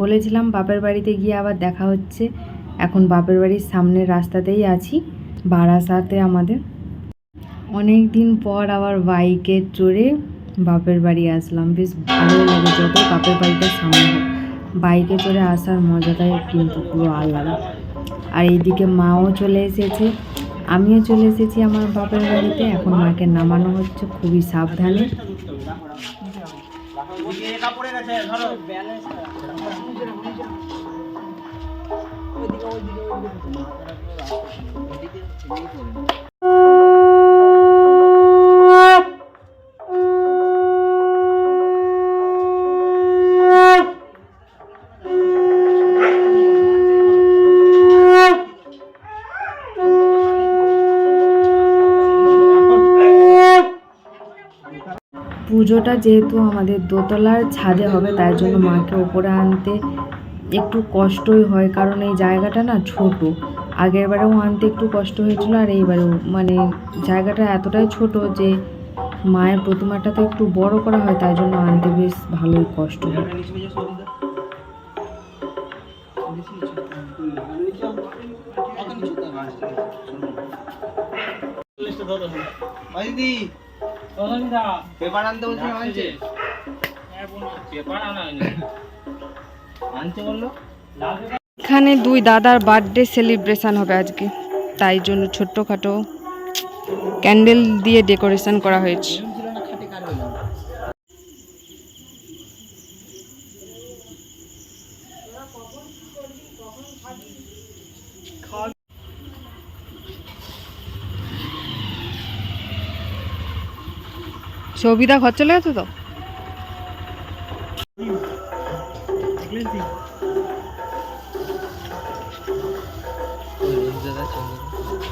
বলেছিলাম বাপের বাড়িতে গিয়ে আবার দেখা হচ্ছে। এখন বাপের বাড়ির সামনের রাস্তাতেই আছি, বারাসাতে আমাদের। অনেক দিন পর আবার বাইকে চড়ে বাপের বাড়ি আসলাম। বেশ ভালো লাগে যত বাপের বাড়িটা সামনে বাইকে চড়ে আসার মজাটাই কিন্তু পুরো আলাদা। আর এইদিকে মাও চলে এসেছে। আমিও চলে এসেছি আমার বাপের বাড়িতে। এখন মাকে নামানো হচ্ছে। খুবই সাবধানে। ওইদিকে ওইদিকে ওইদিকে পুজোটা যেহেতু আমাদের দোতলার ছাদে হবে তাই জন্য মাকে ওপরে আনতে একটু কষ্টই হয় কারণ এই জায়গাটা না ছোট আগের বারেও আনতে একটু কষ্ট হয়েছিল আর এইবারেও মানে জায়গাটা এতটাই ছোট যে মায়ের প্রতিমাটা তো একটু বড় করা হয় তাই জন্য আনতে বেশ ভালোই কষ্ট হয় পেপার আনতে বলছি আনছে? আনছে বলল? এখানে দুই দাদার বার্থডে সেলিব্রেশন হবে আজকে। তাই জন্য ছোট্টখাটো ক্যান্ডেল দিয়ে ডেকোরেশন করা হয়েছে। সবিতা ঘর চলে গেছে তো?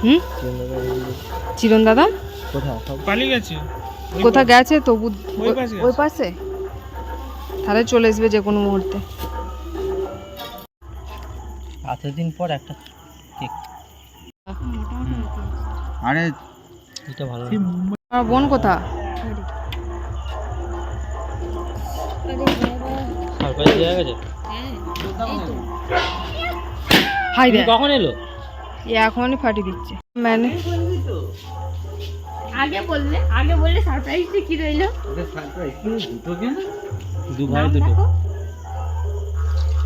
হুম? চিরন দাদা? পালিয়ে গেছে কোথা গেছে। তবু ওই পাশে? তাহলে চলে আসবে যে কোনো মুহূর্তে। এতদিন পর একটা কেক। আরে এটা ভালো বোন কোথা সরকারি দেওয়া গেছে? হাই রে কখন এলো? এখনই ফাটি দিচ্ছে। মানে? আগে বললে আগে বললে সারপ্রাইজটা কি রইল? দু ভাই দুটো।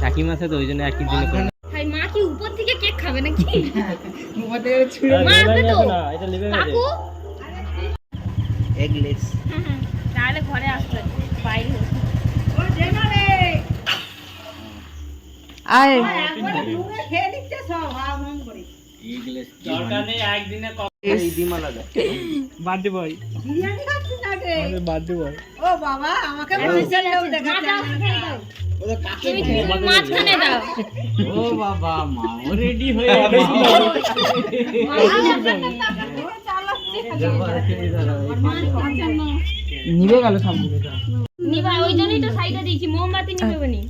একই মাসে তো ওই জন্য একই দিনে করে। ভাই মা কি উপর থেকে কেক খাবে নাকি? মা লেবে আসবে তো। এটা গেছে কাকু? এগলেস। তাহলে ঘরে আসবে। বাইরে হচ্ছে। আয় এগলেস দরকার নেই একদিনে এই ডিম আলাদা বার্থডে বয় আমাদের বার্থডে বয় মা দাও, এখানে দাও। তুমি তুমি মাঝখানে দাও ও বাবা মা ও রেডি হয়ে নিবে গেল সামনে নিবা ওই জন্যই তো সাইডে দিয়েছি মোমবাতি নিবে বনি।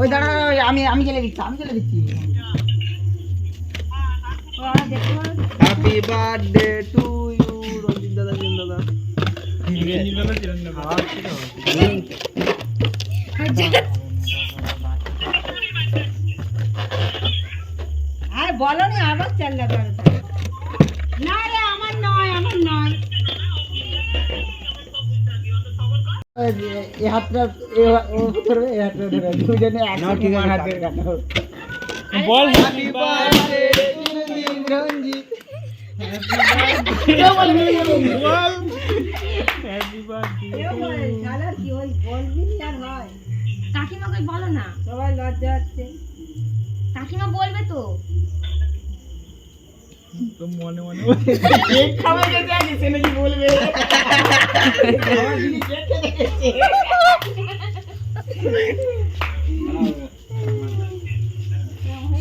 ওই দাঁড়া আমি আমি গেলে দিচ্ছি আমি গেলে দিচ্ছি। Happy birthday to you Ranjit দাদা জিন দাদা। আর বলো না আবার চাল্লা করো এই হাতটা নি হয় সবাই লজ্জা হচ্ছে কাকিমা বলবে তো মনে মনে কেক খাবে যেতে নাকি বলবে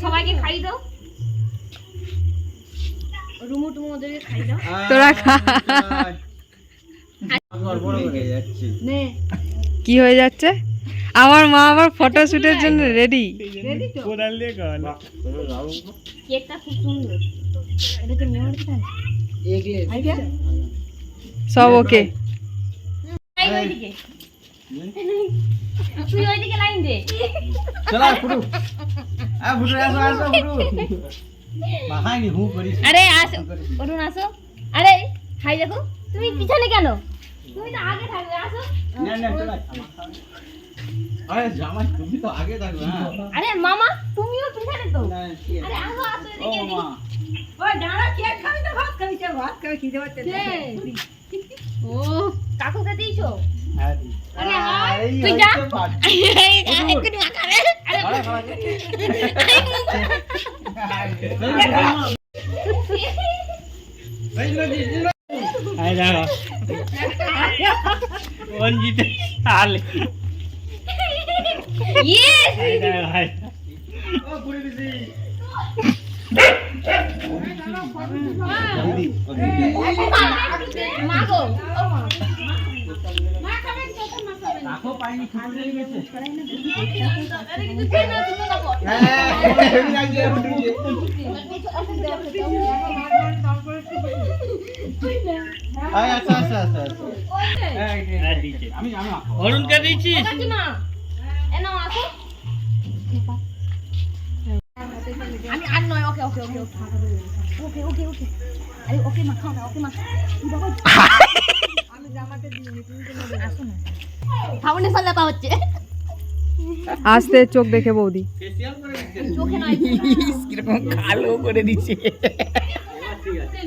সবাইকে খাই দাও। রুমু টুমু ওদেরকে খাই দাও। তোরা খা। কি হয়ে যাচ্ছে? আমার মা আবার ফটোশুটের জন্য রেডি সব ওকে এই ওইদিকে। তুই ওইদিকে লাইন দে। চলো ফুটু। আ ফুটু আসো আসো ফুটু। মাখাইনি হু করিস। আরে আসো অরুণ আসো। আরে হাই দেখো তুমি পিছনে কেন? তুমি তো আগে থাকবে আসো। না না চলো আরে জামাই তুমি তো আগে থাকবে হ্যাঁ। আরে মামা তুমিও পিছনে তো। কি? আরে আসো আসো ও এদিকে। মা। ওই দাঁড়া কেক খাবি তো? ভাত খাবি ভাত খাবি খিদে পাচ্ছে। ও। কাকুকে দিয়েছ হ্যাঁ আরে হাই, এই তুই যা। হচ্ছে পাট। এক্ষুনি মাখাবে। আমি আমি মাখবো। অরুণকে দিয়েছিস এ আসো। ওকে ওকে ওকে ওকে ওকে ওকে ওকে আরে ওকে মাখাও না ওকে মাখাও আসো না ফাউন্ডেশন লাগা হচ্ছে আসতে চোখ দেখে বৌদি। Facial চোখে নয় কীরকম কালো করে দিচ্ছে। ঠিক আছে